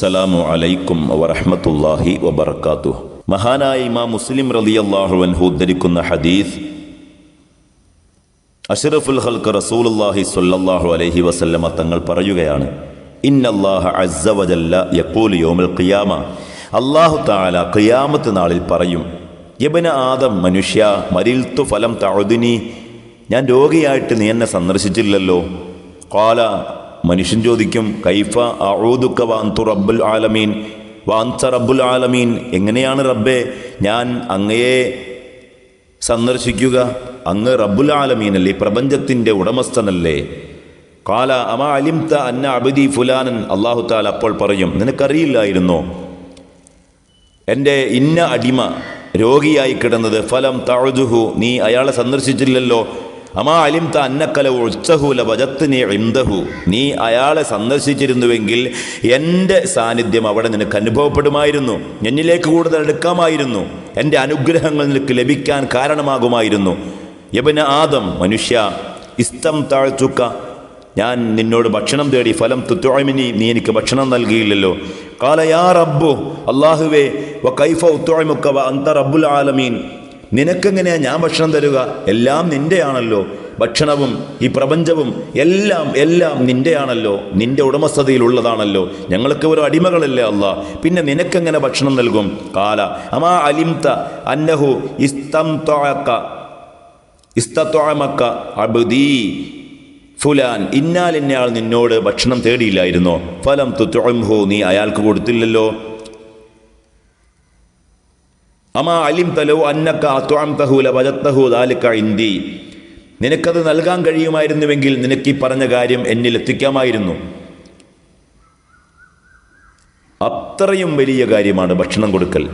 അസ്സലാമു അലൈക്കും വറഹ്മത്തുള്ളാഹി വബർക്കാത്തു മഹാനായ ഇമാം മുസ്ലിം റളിയല്ലാഹു അൻഹു ഉദ്ധരിക്കുന്ന ഹദീസ് അഷറഫുൽ ഹൽക്ക് റസൂലുള്ളാഹി സ്വല്ലല്ലാഹു അലൈഹി വസല്ലമ തങ്ങൾ പറയുകയാണ് ഇന്നല്ലാഹ അസ്സ വജല്ല യഖൂലു യൗമൽ ഖിയാമ. അല്ലാഹു തആല ഖിയാമത്ത് നാളിൽ പറയും യബന ആദം മനുഷ്യ മരിൽത്തു ഫലം തഴുതിനി ഞാൻ രോഗിയായിട്ട് നീ എന്നെ സന്ദർശിച്ചില്ലല്ലോ? ഖാല മനുഷ്യൻ ചോദിക്കും കൈഫ അഊദുക വാന്തു റബ്ബുൽ ആലമീൻ? വാന്ത റബ്ബുൽ ആലമീൻ. എങ്ങനെയാണ് റബ്ബെ ഞാൻ അങ്ങയെ സന്ദർശിക്കുക? അങ്ങ് റബ്ബുൽ ആലമീനല്ലേ അല്ലേ പ്രപഞ്ചത്തിന്റെ ഉടമസ്ഥനല്ലേ? കാല അമാ അലിംത അന്ന അബിദി ഫുലാനൻ? അള്ളാഹു താല അപ്പോൾ പറയും നിനക്കറിയില്ലായിരുന്നോ? എന്റെ ഇന്ന അടിമ രോഗിയായി കിടന്നത് ഫലം തഴുതുഹു നീ അയാളെ സന്ദർശിച്ചില്ലല്ലോ അമാ നീ അയാളെ സന്ദർശിച്ചിരുന്നുവെങ്കിൽ എന്റെ സാന്നിധ്യം അവിടെ നിനക്ക് അനുഭവപ്പെടുമായിരുന്നു. എന്നിലേക്ക് കൂടുതൽ എടുക്കാമായിരുന്നു. എന്റെ അനുഗ്രഹങ്ങൾ നിനക്ക് ലഭിക്കാൻ കാരണമാകുമായിരുന്നു. യബന ആദം മനുഷ്യ ഇസ്തം താഴ്ചുക്ക ഞാൻ നിന്നോട് ഭക്ഷണം തേടി ഫലം തുത്തുഴമിനി നീ എനിക്ക് ഭക്ഷണം നൽകിയില്ലല്ലോ. കാല യാ റബ്ബു അള്ളാഹുവേ വ കൈഫ ഉത്തുഴമുക്ക വ അന്ത റബ്ബുൽ ആലമീൻ. നിനക്കെങ്ങനെയാ ഞാൻ ഭക്ഷണം തരുക? എല്ലാം നിന്റെയാണല്ലോ. ഭക്ഷണവും ഈ പ്രപഞ്ചവും എല്ലാം എല്ലാം നിന്റെയാണല്ലോ. നിന്റെ ഉടമസ്ഥതയിലുള്ളതാണല്ലോ ഞങ്ങൾക്ക് ഒരു അടിമകളല്ലേ അല്ല പിന്നെ നിനക്കെങ്ങനെ ഭക്ഷണം നൽകും? കാല അമാ അലിംത അന്നഹു ഇസ്തം അബുദീ ഫുലാൻ. ഇന്നാൽ ഇന്നയാൾ നിന്നോട് ഭക്ഷണം തേടിയില്ലായിരുന്നോ? ഫലം തുത്തുഹു നീ അയാൾക്ക് കൊടുത്തില്ലല്ലോ. അമാ അലിം തലോ അന്നക്ക അത്വാം തഹൂല വജത്തഹു ദാലിക്ക ഇന്തി നിനക്കത് നൽകാൻ കഴിയുമായിരുന്നുവെങ്കിൽ നിനക്ക് ഈ പറഞ്ഞ കാര്യം എന്നിൽ എത്തിക്കാമായിരുന്നു. അത്രയും വലിയ കാര്യമാണ് ഭക്ഷണം കൊടുക്കൽ.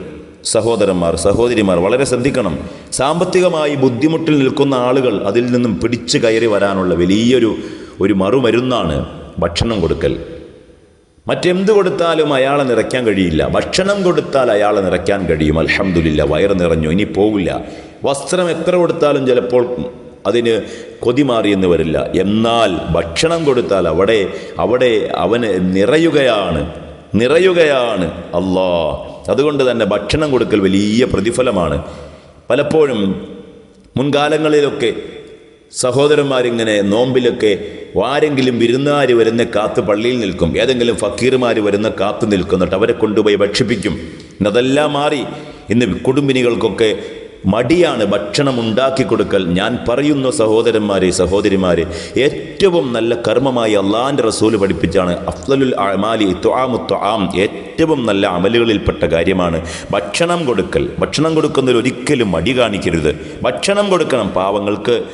സഹോദരന്മാർ സഹോദരിമാർ വളരെ ശ്രദ്ധിക്കണം. സാമ്പത്തികമായി ബുദ്ധിമുട്ടിൽ നിൽക്കുന്ന ആളുകൾ അതിൽ നിന്നും പിടിച്ചു കയറി വരാനുള്ള വലിയൊരു ഒരു മറുമരുന്നാണ് ഭക്ഷണം കൊടുക്കൽ. മറ്റെന്ത് കൊടുത്താലും അയാളെ നിറയ്ക്കാൻ കഴിയില്ല. ഭക്ഷണം കൊടുത്താൽ അയാളെ നിറയ്ക്കാൻ കഴിയും. അലഹമില്ല വയറ് നിറഞ്ഞു ഇനി പോകില്ല. വസ്ത്രം എത്ര കൊടുത്താലും ചിലപ്പോൾ അതിന് കൊതി മാറിയെന്ന് വരില്ല. എന്നാൽ ഭക്ഷണം കൊടുത്താൽ അവിടെ അവിടെ അവന് നിറയുകയാണ്. നിറയുകയാണ് അല്ലാ അതുകൊണ്ട് തന്നെ ഭക്ഷണം കൊടുക്കൽ വലിയ പ്രതിഫലമാണ്. പലപ്പോഴും മുൻകാലങ്ങളിലൊക്കെ സഹോദരന്മാരിങ്ങനെ നോമ്പിലൊക്കെ ആരെങ്കിലും വിരുന്നുകാർ വരുന്ന കാത്ത് പള്ളിയിൽ നിൽക്കും. ഏതെങ്കിലും ഫക്കീർമാർ വരുന്ന കാത്ത് നിൽക്കുന്നുണ്ട് അവരെ കൊണ്ടുപോയി ഭക്ഷിപ്പിക്കും. ഇന്നതെല്ലാം മാറി. ഇന്ന് കുടുംബിനികൾക്കൊക്കെ മടിയാണ് ഭക്ഷണം ഉണ്ടാക്കി കൊടുക്കൽ. ഞാൻ പറയുന്ന സഹോദരന്മാരെ സഹോദരിമാരെ ഏറ്റവും നല്ല കർമ്മമായി അള്ളാഹാന്റെ റസൂൽ പഠിപ്പിച്ചാണ് അഫ്ലലുൽ അമാലി ത്വാമു ത്വാം ഏറ്റവും നല്ല അമലുകളിൽപ്പെട്ട കാര്യമാണ്. ഭക്ഷണം കൊടുക്കൽ. ഭക്ഷണം കൊടുക്കുന്നതിൽ ഒരിക്കലും മടി കാണിക്കരുത്. ഭക്ഷണം കൊടുക്കണം. പാവങ്ങൾക്ക്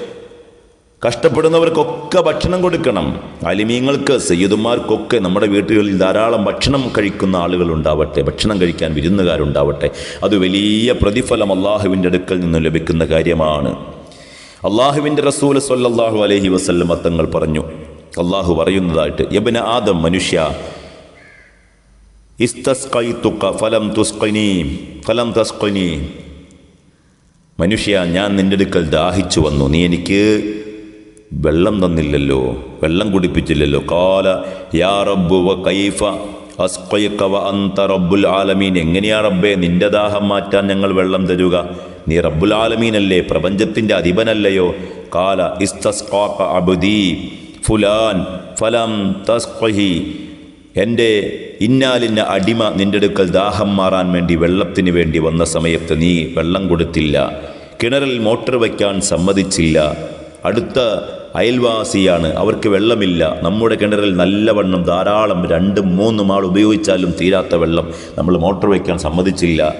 കഷ്ടപ്പെടുന്നവർക്കൊക്കെ ഭക്ഷണം കൊടുക്കണം. അലിമീങ്ങൾക്ക് സയ്യിദുമാർക്കൊക്കെ നമ്മുടെ വീട്ടുകളിൽ ധാരാളം ഭക്ഷണം കഴിക്കുന്ന ആളുകൾ ഉണ്ടാവട്ടെ ഭക്ഷണം കഴിക്കാൻ വിരുന്നുകാരുണ്ടാവട്ടെ. അത് വലിയ പ്രതിഫലം അള്ളാഹുവിന്റെ അടുക്കൽ നിന്ന് ലഭിക്കുന്ന കാര്യമാണ്. അള്ളാഹുവിന്റെ റസൂൽ സൊല്ലാഹു അലഹി വസല്ലം തങ്ങൾ പറഞ്ഞു അള്ളാഹു പറയുന്നതായിട്ട് യബന ആദം മനുഷ്യ ഫലം തുസ്കൈനി ഫലം തസ്കൈനി മനുഷ്യ ഞാൻ നിന്റെ അടുക്കൽ ദാഹിച്ചു വന്നു. നീ എനിക്ക് വെള്ളം തന്നില്ലല്ലോ വെള്ളം കുടിപ്പിച്ചില്ലല്ലോ. കാല യാ റബ്ബു വ കൈഫ അസ്ഖയ്ക വ അന്ത റബ്ബുൽ ആലമീൻ. എങ്ങനെയാ റബ്ബേ നിന്റെ ദാഹം മാറ്റാൻ ഞങ്ങൾ വെള്ളം തരുക? നീ റബ്ബുൽ ആലമീനല്ലേ പ്രപഞ്ചത്തിന്റെ അധിപനല്ലയോ? കാല ഇസ്തസ്ഖാക അബുദീ ഫുലാൻ ഫലം തസ്ഖഹി. എന്റെ ഇന്നാലിന്ന അടിമ നിന്റെ അടുക്കൽ ദാഹം മാറാൻ വേണ്ടി വെള്ളത്തിന് വേണ്ടി വന്ന സമയത്ത് നീ വെള്ളം കൊടുത്തില്ല. കിണറിൽ മോട്ടർ വയ്ക്കാൻ സമ്മതിച്ചില്ല. അടുത്ത അയൽവാസിയാണ്. അവർക്ക് വെള്ളമില്ല. നമ്മുടെ കിണറിൽ നല്ലവണ്ണം ധാരാളം രണ്ടും മൂന്നും ആൾ ഉപയോഗിച്ചാലും തീരാത്ത വെള്ളം നമ്മൾ മോട്ടോർ വയ്ക്കാൻ സമ്മതിച്ചില്ല.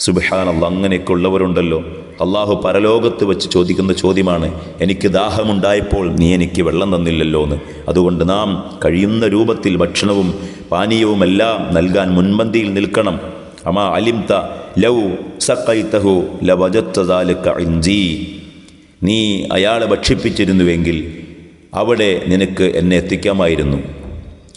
സുബഹാനല്ല അങ്ങനെയൊക്കെ ഉള്ളവരുണ്ടല്ലോ. അള്ളാഹു പരലോകത്ത് വെച്ച് ചോദിക്കുന്ന ചോദ്യമാണ് എനിക്ക് ദാഹമുണ്ടായപ്പോൾ നീ എനിക്ക് വെള്ളം തന്നില്ലല്ലോ എന്ന് അതുകൊണ്ട് നാം കഴിയുന്ന രൂപത്തിൽ ഭക്ഷണവും പാനീയവും എല്ലാം നൽകാൻ മുൻപന്തിയിൽ നിൽക്കണം. അമാ അലിംത ലൗ സഖൈതഹു ലവജത്തദാലക ഇഞ്ചി നീ അയാളെ ഭക്ഷിപ്പിച്ചിരുന്നുവെങ്കിൽ അവിടെ നിനക്ക് എന്നെ എത്തിക്കാമായിരുന്നു.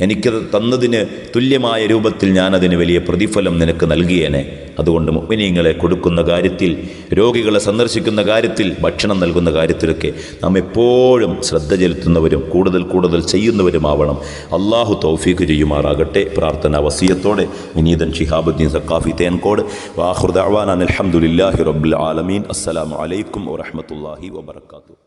എനിക്കത് തന്നതിന് തുല്യമായ രൂപത്തിൽ ഞാനതിന് വലിയ പ്രതിഫലം നിനക്ക് നൽകിയേനെ. അതുകൊണ്ട് മുഅ്മിനീങ്ങളെ കൊടുക്കുന്ന കാര്യത്തിൽ രോഗികളെ സന്ദർശിക്കുന്ന കാര്യത്തിൽ ഭക്ഷണം നൽകുന്ന കാര്യത്തിലൊക്കെ നാം എപ്പോഴും ശ്രദ്ധ ചെലുത്തുന്നവരും കൂടുതൽ കൂടുതൽ ചെയ്യുന്നവരുമാവണം. അള്ളാഹു തൗഫീഖ് ചെയ്യുമാറാകട്ടെ. പ്രാർത്ഥന വസീയത്തോടെ വിനീതൻ ഷിഹാബുദ്ദീൻ സക്കാഫി തേൻകോട്. വാഹുർദാൻ അലഹമുല്ലാഹി റബ്ബുൽ ആലമീൻ. അസ്സലാമു അലൈക്കും വറഹ്മത്തുള്ളാഹി വബർക്കാത്തു